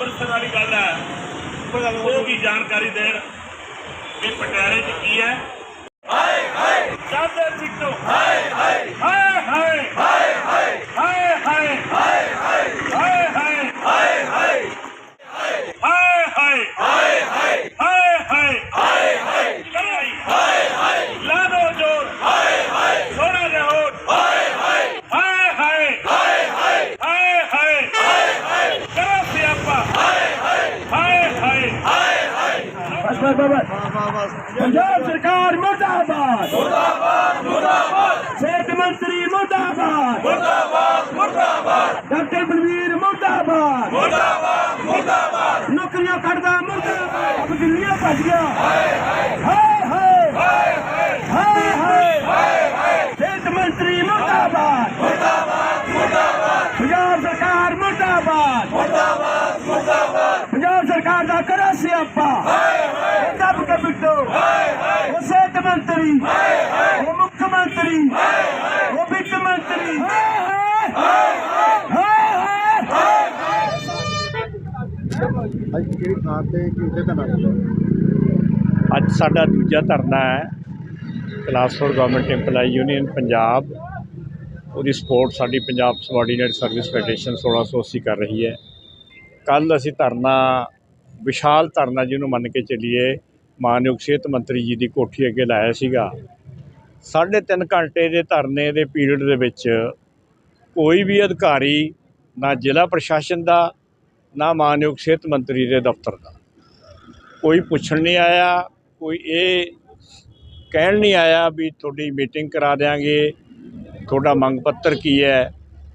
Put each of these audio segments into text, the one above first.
अमृतसर वाली गल है वो भी जानकारी दे पटियाले की है ਬਸ। ਪੰਜਾਬ ਸਰਕਾਰ ਮੁਰਦਾਬਾਦ। ਮੁਰਦਾਬਾਦ ਮੁਰਦਾਬਾਦ। ਸਿਹਤ ਮੰਤਰੀ ਮੁਰਦਾਬਾਦ। ਮੁਰਦਾਬਾਦ ਮੁਰਦਾਬਾਦ। ਡਾਕਟਰ ਬਲਵੀਰ ਮੁਰਦਾਬਾਦ। ਮੁਰਦਾਬਾਦ ਮੁਰਦਾਬਾਦ। ਨੌਕਰੀਆਂ ਕੱਢਦਾ ਮੁਰਦਾਬਾਦ। ਅਬ ਦਿੱਲੀਆਂ ਭੱਜ ਗਿਆ। ਹਾਏ ਹਾਏ। ਹਾਏ ਹਾਏ। ਹਾਏ ਹਾਏ। ਸਿਹਤ ਮੰਤਰੀ ਮੁਰਦਾਬਾਦ। ਮੁਰਦਾਬਾਦ ਮੁਰਦਾਬਾਦ। ਪੰਜਾਬ ਸਰਕਾਰ ਮੁਰਦਾਬਾਦ। ਮੁਰਦਾਬਾਦ ਮੁਰਦਾਬਾਦ। ਪੰਜਾਬ ਸਰਕਾਰ ਦਾ ਕਰੋ ਸਿਆਪਾ ਹਾਏ ਹਾਏ ਦੱਬ ਕੇ ਬਿੱਟੋ ਹਾਏ ਹਾਏ ਉਹ ਸਿਹਤ ਮੰਤਰੀ ਹਾਏ ਹਾਏ ਉਹ ਮੁੱਖ ਮੰਤਰੀ ਹਾਏ ਹਾਏ ਉਹ ਵਿੱਤ ਮੰਤਰੀ ਹਾਏ ਹਾਏ ਹਾਏ ਹਾਏ ਅੱਜ ਕਿਹੜੀ ਥਾਂ ਤੇ ਕਿਹਦੇ ਦਾ ਨਾਮ ਅੱਜ ਸਾਡਾ ਦੂਜਾ ਧਰਨਾ ਹੈ class four government EMPLOYE union Punjab ਉਹਦੀ ਸਪੋਰਟ ਸਾਡੀ ਪੰਜਾਬ ਸਬਆਰਡੀਨੇਟ ਸਰਵਿਸ ਫੈਡਰੇਸ਼ਨ 1680 ਕਰ ਰਹੀ ਹੈ ਕੱਲ ਅਸੀਂ ਧਰਨਾ ਵਿਸ਼ਾਲ ਧਰਨਾ ਜਿਹਨੂੰ ਮੰਨ ਕੇ ਚੱਲੀਏ ਮਾਨਯੋਗ ਸਿਹਤ ਮੰਤਰੀ ਜੀ ਦੀ ਕੋਠੀ ਅੱਗੇ ਲਾਇਆ ਸੀਗਾ। ਸਾਢੇ ਤਿੰਨ ਘੰਟੇ ਦੇ ਧਰਨੇ ਦੇ ਪੀਰੀਅਡ ਦੇ ਵਿੱਚ ਕੋਈ ਵੀ ਅਧਿਕਾਰੀ ਨਾ ਜ਼ਿਲ੍ਹਾ ਪ੍ਰਸ਼ਾਸਨ ਦਾ, ਨਾ ਮਾਨਯੋਗ ਸਿਹਤ ਮੰਤਰੀ ਦੇ ਦਫ਼ਤਰ ਦਾ। ਕੋਈ ਪੁੱਛਣ ਨਹੀਂ ਆਇਆ, ਕੋਈ ਇਹ ਕਹਿਣ ਨਹੀਂ ਆਇਆ ਵੀ ਤੁਹਾਡੀ ਮੀਟਿੰਗ ਕਰਾ ਦਿਆਂਗੇ, ਤੁਹਾਡਾ ਮੰਗ ਪੱਤਰ ਕੀ ਹੈ।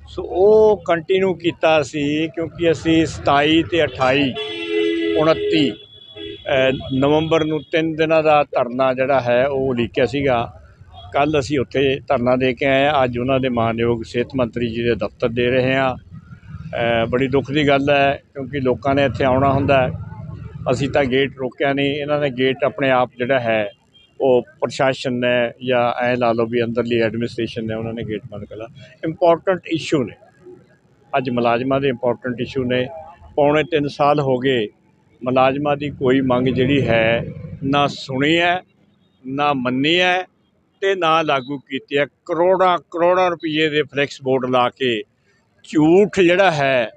ਸੋ ਉਹ ਕੰਟੀਨਿਊ ਕੀਤਾ ਸੀ ਕਿਉਂਕਿ ਅਸੀਂ 27 ਤੇ 28 29 ਨਵੰਬਰ ਨੂੰ ਤਿੰਨ ਦਿਨਾਂ ਦਾ ਧਰਨਾ ਜਿਹੜਾ ਹੈ, ਉਹ ਉਲੀਕਿਆ ਸੀਗਾ। ਕੱਲ੍ਹ ਅਸੀਂ ਉੱਥੇ ਧਰਨਾ ਦੇ ਕੇ ਆਏ ਹਾਂ। ਅੱਜ ਉਹਨਾਂ ਦੇ ਮਾਨਯੋਗ ਸਿਹਤ ਮੰਤਰੀ ਜੀ ਦੇ ਦਫ਼ਤਰ ਦੇ ਰਹੇ ਹਾਂ। ਬੜੀ ਦੁੱਖ ਦੀ ਗੱਲ ਹੈ, ਕਿਉਂਕਿ ਲੋਕਾਂ ਨੇ ਇੱਥੇ ਆਉਣਾ ਹੁੰਦਾ ਅਸੀਂ ਤਾਂ ਗੇਟ ਰੋਕਿਆ ਨਹੀਂ। ਇਹਨਾਂ ਨੇ ਗੇਟ ਆਪਣੇ ਆਪ ਜਿਹੜਾ ਹੈ, ਉਹ ਪ੍ਰਸ਼ਾਸਨ ਨੇ ਜਾਂ ਐ ਲਾ ਲਓ ਵੀ ਅੰਦਰਲੀ ਐਡਮਿਨਿਸਟ੍ਰੇਸ਼ਨ ਨੇ, ਉਹਨਾਂ ਨੇ ਗੇਟ ਬੰਦ ਕਰਾ ਇੰਪੋਰਟੈਂਟ ਇਸ਼ੂ ਨੇ। ਅੱਜ ਮੁਲਾਜ਼ਮਾਂ ਦੇ ਇੰਪੋਰਟੈਂਟ ਇਸ਼ੂ ਨੇ। ਪੌਣੇ 3 ਸਾਲ ਹੋ ਗਏ ਮੁਲਾਜ਼ਮਾਂ ਦੀ ਕੋਈ ਮੰਗ ਜਿਹੜੀ ਹੈ, ਨਾ ਸੁਣੀ ਹੈ, ਨਾ ਮੰਨੀ ਹੈ ਤੇ ਨਾ ਲਾਗੂ ਕੀਤੀ ਹੈ। ਕਰੋੜਾਂ ਕਰੋੜਾਂ ਰੁਪਏ ਦੇ ਫਲੈਕਸ ਬੋਰਡ ਲਾ ਕੇ ਝੂਠ ਜਿਹੜਾ ਹੈ,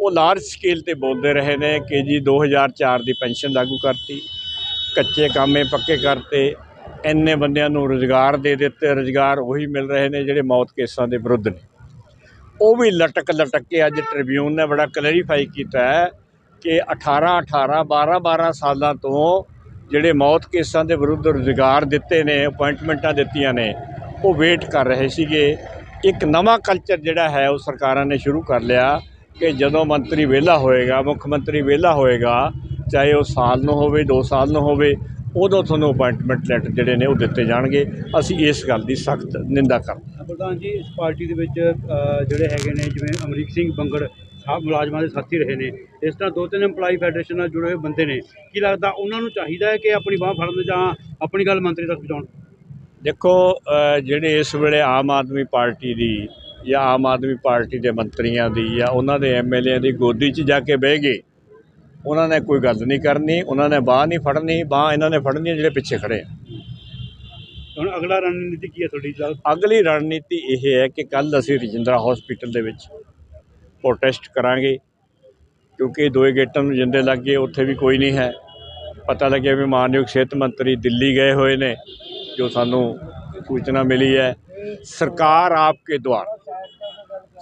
ਉਹ ਲਾਰਜ ਸਕੇਲ ਤੇ ਬੋਲਦੇ ਰਹੇ ਨੇ ਕਿ ਜੀ 2004 ਦੀ ਪੈਨਸ਼ਨ ਲਾਗੂ ਕਰਤੀ, ਕੱਚੇ ਕਾਮੇ ਪੱਕੇ ਕਰਤੇ, ਇੰਨੇ ਬੰਦਿਆਂ ਨੂੰ ਰੁਜ਼ਗਾਰ ਦੇ ਦਿੱਤੇ, ਰੁਜ਼ਗਾਰ ਉਹੀ ਮਿਲ ਰਹੇ ਨੇ ਜਿਹੜੇ ਮੌਤ ਕੇਸਾਂ ਦੇ ਵਿਰੁੱਧ ਨੇ। ਉਹ ਵੀ ਲਟਕ ਲਟਕ ਕੇ ਅੱਜ ਟ੍ਰਿਬਿਊਨ ਨੇ ਬੜਾ ਕਲੈਰੀਫਾਈ ਕੀਤਾ ਹੈ ਕਿ 18 18 12 12 ਸਾਲਾਂ ਤੋਂ ਜਿਹੜੇ ਮੌਤ ਕੇਸਾਂ ਦੇ ਵਿਰੁੱਧ ਰੁਜ਼ਗਾਰ ਦਿੱਤੇ ਨੇ, ਅਪਾਇੰਟਮੈਂਟਾਂ ਦਿੱਤੀਆਂ ਨੇ, ਉਹ ਵੇਟ ਕਰ ਰਹੇ ਸੀਗੇ। ਇੱਕ ਨਵਾਂ ਕਲਚਰ ਜਿਹੜਾ ਹੈ, ਉਹ ਸਰਕਾਰਾਂ ਨੇ ਸ਼ੁਰੂ ਕਰ ਲਿਆ ਕਿ ਜਦੋਂ ਮੰਤਰੀ ਵਿਹਲਾ ਹੋਏਗਾ, ਮੁੱਖ ਮੰਤਰੀ ਵਿਹਲਾ ਹੋਏਗਾ, ਚਾਹੇ ਉਹ ਸਾਲ ਨੂੰ ਹੋਵੇ 2 ਸਾਲ ਨੂੰ ਹੋਵੇ, ਉਦੋਂ ਤੁਹਾਨੂੰ ਅਪਾਇੰਟਮੈਂਟ ਲੈਟਰ ਜਿਹੜੇ ਨੇ ਉਹ ਦਿੱਤੇ ਜਾਣਗੇ। ਅਸੀਂ ਇਸ ਗੱਲ ਦੀ ਸਖਤ ਨਿੰਦਾ ਕਰਦੇ ਹਾਂ। ਪ੍ਰਧਾਨ ਜੀ, ਇਸ ਪਾਰਟੀ ਦੇ ਵਿੱਚ ਜਿਹੜੇ ਹੈਗੇ ਨੇ, ਜਿਵੇਂ ਅਮਰੀਕ ਸਿੰਘ ਬੰਗੜ ਸਾਹਿਬ ਮੁਲਾਜ਼ਮਾਂ ਦੇ ਸਾਥੀ ਰਹੇ ਨੇ। ਇਸ ਤਰ੍ਹਾਂ ਦੋ ਤਿੰਨ EMPLOYE ਫੈਡਰੇਸ਼ਨ ਨਾਲ ਜੁੜੇ ਹੋਏ ਬੰਦੇ ਨੇ। ਕੀ ਲੱਗਦਾ ਉਹਨਾਂ ਨੂੰ ਚਾਹੀਦਾ ਹੈ ਕਿ ਆਪਣੀ ਬਾਹ ਫੜਨ ਜਾਂ ਆਪਣੀ ਗੱਲ ਮੰਤਰੀ ਤੱਕ ਪਹੁੰਚਾਉਣ? ਦੇਖੋ ਜਿਹੜੇ ਇਸ ਵੇਲੇ ਆਮ ਆਦਮੀ ਪਾਰਟੀ ਦੀ ਜਾਂ ਆਮ ਆਦਮੀ ਪਾਰਟੀ ਦੇ ਮੰਤਰੀਆਂ ਦੀ ਜਾਂ ਉਹਨਾਂ ਦੇ ਐਮਐਲਏ ਦੀ ਗੋਦੀ 'ਚ ਜਾ ਕੇ ਬਹਿ ਗਏ ਉਹਨਾਂ ਨੇ ਕੋਈ ਗੱਲ ਨਹੀਂ ਕਰਨੀ ਉਹਨਾਂ ਨੇ ਬਾਹ ਨਹੀਂ ਫੜਨੀ ਬਾਹ ਇਹਨਾਂ ਨੇ ਫੜਨੀ ਹੈ ਜਿਹੜੇ ਪਿੱਛੇ ਖੜੇ ਆ। ਹੁਣ ਅਗਲਾ ਰਣਨੀਤੀ ਕੀ ਹੈ ਤੁਹਾਡੀ? ਅਗਲੀ ਰਣਨੀਤੀ ਇਹ ਹੈ ਕਿ ਕੱਲ ਅਸੀਂ ਰਜਿੰਦਰਾ ਹਸਪੀਟਲ ਦੇ ਵਿੱਚ ਪ੍ਰੋਟੈਸਟ ਕਰਾਂਗੇ, ਕਿਉਂਕਿ ਦੋਏ ਗੇਟਾਂ ਨੂੰ ਜਿੰਦੇ ਲੱਗ ਗਏ, ਉੱਥੇ ਵੀ ਕੋਈ ਨਹੀਂ ਹੈ। ਪਤਾ ਲੱਗਿਆ ਵੀ ਮਾਨਯੋਗ ਸਿਹਤ ਮੰਤਰੀ ਦਿੱਲੀ ਗਏ ਹੋਏ ਨੇ, ਜੋ ਸਾਨੂੰ ਸੂਚਨਾ ਮਿਲੀ ਹੈ। ਸਰਕਾਰ ਆਪਕੇ ਦੁਆਰ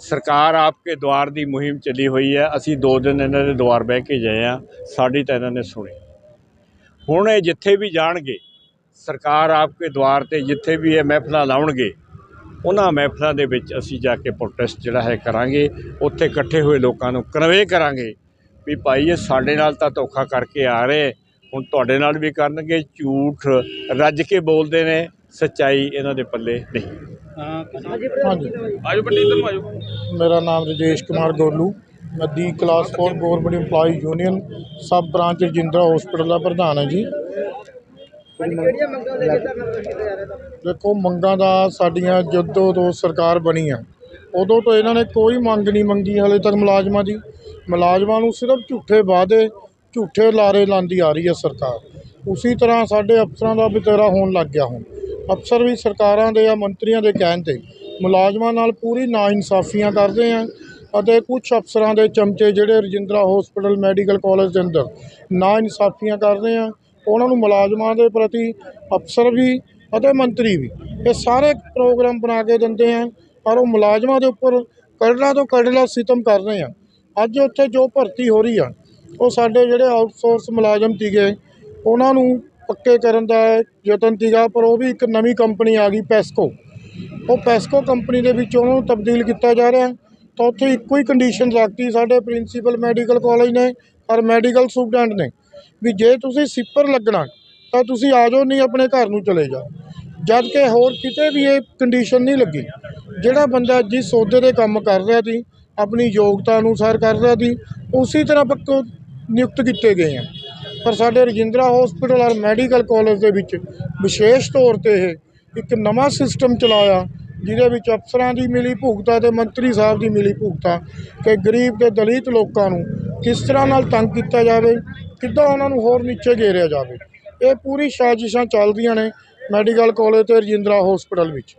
ਸਰਕਾਰ ਆਪਕੇ ਦੁਆਰ ਦੀ ਮੁਹਿੰਮ ਚੱਲੀ ਹੋਈ ਹੈ। ਅਸੀਂ ਦੋ ਦਿਨ ਇਹਨਾਂ ਦੇ ਦੁਆਰ ਬਹਿ ਕੇ ਗਏ ਆ ਸਾਡੀ ਤਾਂ ਇਹਨਾਂ ਨੇ ਸੁਣੀ। ਹੁਣ ਇਹ ਜਿੱਥੇ ਵੀ ਜਾਣਗੇ, ਸਰਕਾਰ ਆਪਕੇ ਦੁਆਰ ਤੇ ਜਿੱਥੇ ਵੀ ਇਹ ਮਹਿਫਲਾਂ ਲਾਉਣਗੇ ਉਹਨਾਂ ਮਹਿਫਲਾਂ ਦੇ ਵਿੱਚ ਅਸੀਂ ਜਾ ਕੇ ਪ੍ਰੋਟੈਸਟ ਜਿਹੜਾ ਹੈ ਕਰਾਂਗੇ ਉੱਥੇ ਇਕੱਠੇ ਹੋਏ ਲੋਕਾਂ ਨੂੰ ਕਨਵੇ ਕਰਾਂਗੇ ਵੀ ਭਾਈ ਇਹ ਸਾਡੇ ਨਾਲ ਤਾਂ ਧੋਖਾ ਕਰਕੇ ਆ ਰਹੇ ਹੁਣ ਤੁਹਾਡੇ ਨਾਲ ਵੀ ਕਰਨਗੇ ਝੂਠ ਰੱਜ ਕੇ ਬੋਲਦੇ ਨੇ ਸੱਚਾਈ ਇਹਨਾਂ ਦੇ ਪੱਲੇ ਨਹੀਂ। ਹਾਂਜੀ ਆਜੋ ਪੰਡਿਤ ਨੂੰ ਆਜੋ। ਮੇਰਾ ਨਾਮ ਰਜੇਸ਼ ਕੁਮਾਰ ਗੋਲੂ ਮੈਂ ਦੀ class 4 government EMPLOYE union sub branch Rajindra hospital ਦਾ ਪ੍ਰਧਾਨ ਹੈ ਜੀ। ਦੇਖੋ ਮੰਗਾਂ ਦਾ ਸਾਡੀਆਂ ਜਦੋਂ ਤੋਂ ਸਰਕਾਰ ਬਣੀ ਆ ਉਦੋਂ ਤੋਂ ਇਹਨਾਂ ਨੇ ਕੋਈ ਮੰਗ ਨਹੀਂ ਮੰਗੀ ਹਲੇ ਤੱਕ ਮੁਲਾਜ਼ਮਾਂ ਦੀ। ਮੁਲਾਜ਼ਮਾਂ ਨੂੰ ਸਿਰਫ ਝੂਠੇ ਵਾਅਦੇ ਝੂਠੇ ਲਾਰੇ ਲਾਉਂਦੀ ਆ ਰਹੀ ਹੈ ਸਰਕਾਰ। ਉਸੇ ਤਰ੍ਹਾਂ ਸਾਡੇ ਅਫਸਰਾਂ ਦਾ ਵੀ ਤੇਰਾ ਹੋਣ ਲੱਗ ਗਿਆ ਹੁਣ। ਅਫਸਰ ਵੀ ਸਰਕਾਰਾਂ ਦੇ ਜਾਂ ਮੰਤਰੀਆਂ ਦੇ ਕਹਿਣ ਤੇ ਮੁਲਾਜ਼ਮਾਂ ਨਾਲ ਪੂਰੀ ਨਾਇਨਸਾਫੀਆਂ ਕਰਦੇ ਆ ਅਤੇ ਕੁਝ ਅਫਸਰਾਂ ਦੇ ਚਮਚੇ ਜਿਹੜੇ ਰਜਿੰਦਰਾ ਹਸਪੀਟਲ ਮੈਡੀਕਲ ਕਾਲਜ ਦੇ ਅੰਦਰ ਨਾਇਨਸਾਫੀਆਂ ਕਰਦੇ ਆ। ਉਹਨਾਂ ਨੂੰ ਮੁਲਾਜ਼ਮਾਂ ਦੇ ਪ੍ਰਤੀ ਅਫਸਰ ਵੀ ਅਤੇ ਮੰਤਰੀ ਵੀ। ਇਹ ਸਾਰੇ ਪ੍ਰੋਗਰਾਮ ਬਣਾ ਕੇ ਦਿੰਦੇ ਆ ਪਰ ਉਹ ਮੁਲਾਜ਼ਮਾਂ ਦੇ ਉੱਪਰ ਕਰੜਾ ਤੋਂ ਕਰੜਾ ਸਿਤਮ ਕਰ ਰਹੇ ਆ। ਅੱਜ ਉੱਥੇ ਜੋ ਭਰਤੀ ਹੋ ਰਹੀ ਆ, ਉਹ ਸਾਡੇ ਜਿਹੜੇ ਆਊਟਸੋਰਸ ਮੁਲਾਜ਼ਮ ਸੀਗੇ, ਉਹਨਾਂ ਨੂੰ ਪੱਕੇ ਕਰਨ ਦਾ ਯਤਨ ਸੀਗਾ, ਪਰ ਉਹ ਵੀ ਇੱਕ ਨਵੀਂ ਕੰਪਨੀ ਆ ਗਈ ਪੈਸਕੋ ਉਹ ਪੈਸਕੋ ਕੰਪਨੀ ਦੇ ਵਿੱਚ ਉਹਨਾਂ ਨੂੰ ਤਬਦੀਲ ਕੀਤਾ ਜਾ ਰਿਹਾ, ਤਾਂ ਉੱਥੇ ਇੱਕੋ ਹੀ ਕੰਡੀਸ਼ਨ ਰੱਖਤੀ ਸਾਡੇ ਪ੍ਰਿੰਸੀਪਲ ਮੈਡੀਕਲ ਕਾਲਜ ਨੇ ਔਰ ਮੈਡੀਕਲ ਸਟੂਡੈਂਟ ਨੇ। ਵੀ ਜੇ ਤੁਸੀਂ ਸਿੱਪਰ ਲੱਗਣਾ, ਤਾਂ ਤੁਸੀਂ ਆ ਜਾਓ, ਨਹੀਂ ਆਪਣੇ ਘਰ ਨੂੰ ਚਲੇ ਜਾਓ। ਜਦ ਕਿ ਹੋਰ ਕਿਤੇ ਵੀ ਇਹ ਕੰਡੀਸ਼ਨ ਨਹੀਂ ਲੱਗੀ। ਜਿਹੜਾ ਬੰਦਾ ਜਿਸ ਸੌਦੇ ਦੇ ਕੰਮ ਕਰ ਰਿਹਾ ਸੀ, ਆਪਣੀ ਯੋਗਤਾ ਅਨੁਸਾਰ ਕਰ ਰਿਹਾ ਸੀ, ਉਸੇ ਤਰ੍ਹਾਂ ਪੱਕੋ ਨਿਯੁਕਤ ਕੀਤੇ ਗਏ ਆ। ਪਰ ਸਾਡੇ ਰਜਿੰਦਰਾ ਹਸਪੀਟਲ ਔਰ ਮੈਡੀਕਲ ਕਾਲਜ ਦੇ ਵਿੱਚ ਵਿਸ਼ੇਸ਼ ਤੌਰ ਤੇ ਇਹ ਇੱਕ ਨਵਾਂ ਸਿਸਟਮ ਚਲਾਇਆ, ਜਿਹਦੇ ਵਿੱਚ ਅਫਸਰਾਂ ਦੀ ਮਿਲੀ ਭੁਗਤਾ ਤੇ ਮੰਤਰੀ ਸਾਹਿਬ ਦੀ ਮਿਲੀ ਭੁਗਤਾ, ਕਿ ਗਰੀਬ ਤੇ ਦਲਿਤ ਲੋਕਾਂ ਨੂੰ ਕਿਸ ਤਰ੍ਹਾਂ ਨਾਲ ਤੰਗ ਕੀਤਾ ਜਾਵੇ, ਕਿੱਦਾਂ ਉਹਨਾਂ ਨੂੰ ਹੋਰ ਨੀਚੇ ਘੇਰਿਆ ਜਾਵੇ। ਇਹ ਪੂਰੀ ਸਾਜ਼ਿਸ਼ਾਂ ਚੱਲਦੀਆਂ ਨੇ ਮੈਡੀਕਲ ਕਾਲਜ ਤੇ ਰਜਿੰਦਰਾ ਹਸਪੀਟਲ ਵਿੱਚ।